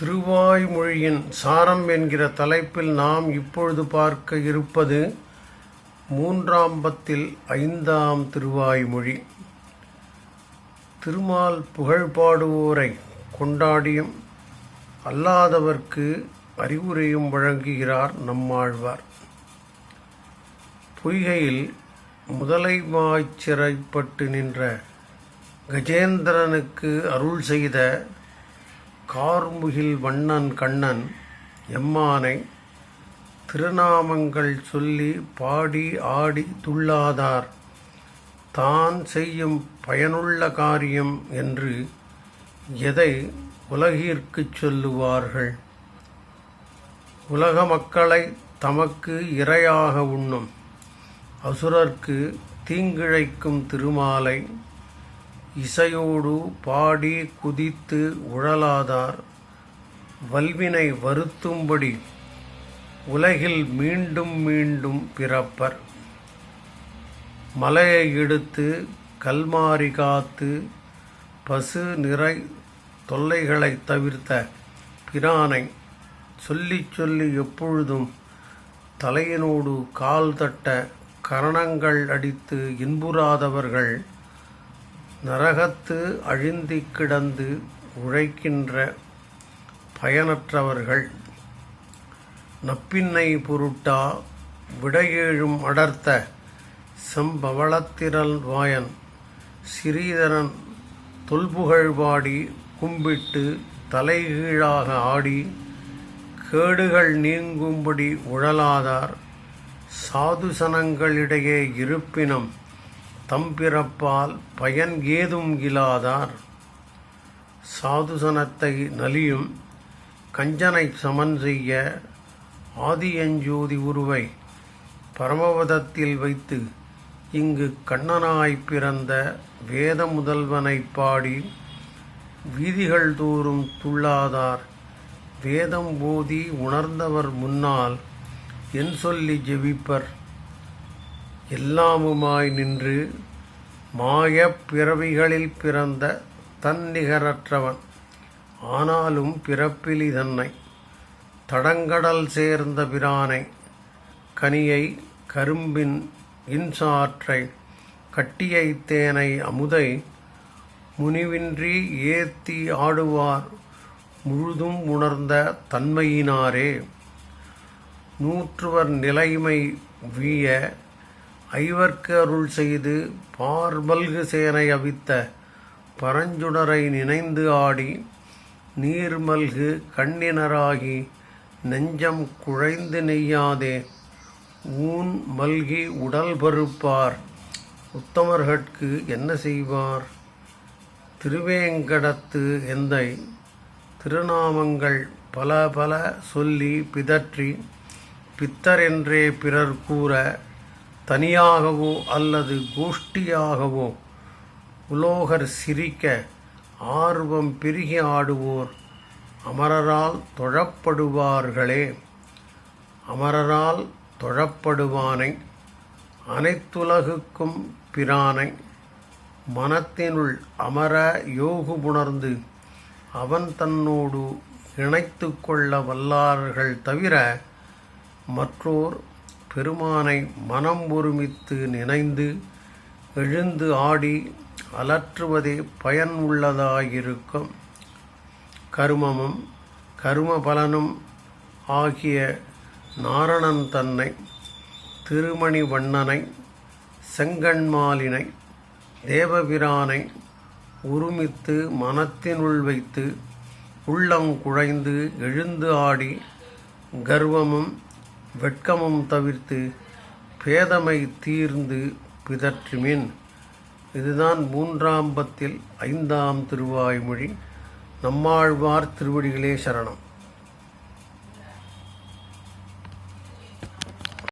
திருவாய்மொழியின் சாரம் என்கிற தலைப்பில் நாம் இப்பொழுது பார்க்க இருப்பது மூன்றாம் பத்தில் ஐந்தாம் திருவாய்மொழி. திருமால் புகழ் பாடுவோரை கொண்டாடியும் அல்லாதவர்க்கு அறிவுரையும் வழங்குகிறார் நம்மாழ்வார். பொய்கையில் முதலை மாய்ச்சிறைப்பட்டு நின்ற கஜேந்திரனுக்கு அருள் செய்த கார்முகில் வண்ணன் கண்ணன் எம்மானை திருநாமங்கள் சொல்லி பாடி ஆடி துள்ளாதார். தான் செய்யும் பயனுள்ள காரியம் என்று எதை உலகிற்குச் சொல்லுவார்கள்? உலக மக்களை தமக்கு இரையாக உண்ணும். அசுரர்க்கு தீங்கிழைக்கும் திருமாலை இசையோடு பாடி குதித்து உழலாதார். வல்வினை வருத்தும்படி உலகில் மீண்டும் மீண்டும் பிறப்பர். மலையை எடுத்து கல்மாரி காத்து பசு நிறை தொல்லைகளை தவிர்த்த பிரானை சொல்லி சொல்லி எப்பொழுதும் தலையினோடு கால் தட்ட கரணங்கள் அடித்து இன்புறாதவர்கள் நரகத்து அழிந்திக் கிடந்து உழைக்கின்ற பயனற்றவர்கள் நப்பின்னை பொருட்டா விடையேழும் அடர்த்த செம்பவளத்திரல் வாயன் சிறீதரன் தொல்புகழ்வாடி கும்பிட்டு தலைகீழாக ஆடி கேடுகள் நீங்கும்படி உழலாதார் சாதுசனங்களிடையே இருப்பினம் தம்பிறப்பால் பயன் ஏதும் இலாதார். சாதுசனத்தை நலியும் கஞ்சனை சமன் செய்ய ஆதியஞ்சோதி உருவை பரமபதத்தில் வைத்து இங்கு கண்ணனாய் பிறந்த வேத முதல்வனை பாடி வீதிகள் தோறும் துள்ளாதார். வேதம் போதி உணர்ந்தவர் முன்னால் என் சொல்லி ஜெபிப்பர். எல்லாமுமாய் நின்று மாயப் பிறவிகளில் பிறந்த தன்னிகரற்றவன். ஆனாலும் பிறப்பிலி தன்னை தடங்கடல் சேர்ந்த பிரானை கனியை கரும்பின் இன்சாற்றை கட்டியை தேனை அமுதை முனிவின்றி ஏத்தி ஆடுவார் முழுதும் உணர்ந்த தன்மையினாரே. நூற்றுவர் நிலைமை வீய ஐவர்க்கு அருள் செய்து பார்மல்கு சேனை அவித்த பரஞ்சுடரை நினைந்து ஆடி நீர்மல்கு கண்ணினராகி நெஞ்சம் குழைந்து நெய்யாதே ஊன் மல்கி உடல் பருப்பார். உத்தமர்கட்கு என்ன செய்வார்? திருவேங்கடத்து எந்தை திருநாமங்கள் பல பல சொல்லி பிதற்றி பித்தர் என்றே பிறர் கூற தனியாகவோ அல்லது கோஷ்டியாகவோ உலோகர் சிரிக்க ஆர்வம் பெருகி ஆடுவோர் அமரரால் தொழப்படுவார்களே. அமரரால் தொழப்படுவானை அனைத்துலகுக்கும் பிரானை மனத்தினுள் அமர யோகுபுணர்ந்து அவன் தன்னோடு இணைத்து கொள்ள வல்லார்கள் தவிர மற்றோர் பெருமானை மனம் ஒருமித்து நினைந்து எழுந்து ஆடி அலற்றுவதே பயன் உள்ளதாயிருக்கும். கருமமும் கரும பலனும் ஆகிய நாரணன் தன்னை திருமணி வண்ணனை செங்கண்மாலினை தேவபிரானை உருமித்து மனத்தினுள் வைத்து உள்ளம் குழைந்து எழுந்து ஆடி கர்வமும் வெட்கமும் தவிர்த்து பேதமை தீர்ந்து பிதற்றுமின். இதுதான் மூன்றாம் பத்தில் ஐந்தாம் திருவாய்மொழி. நம்மாழ்வார் திருவடிகளே சரணம்.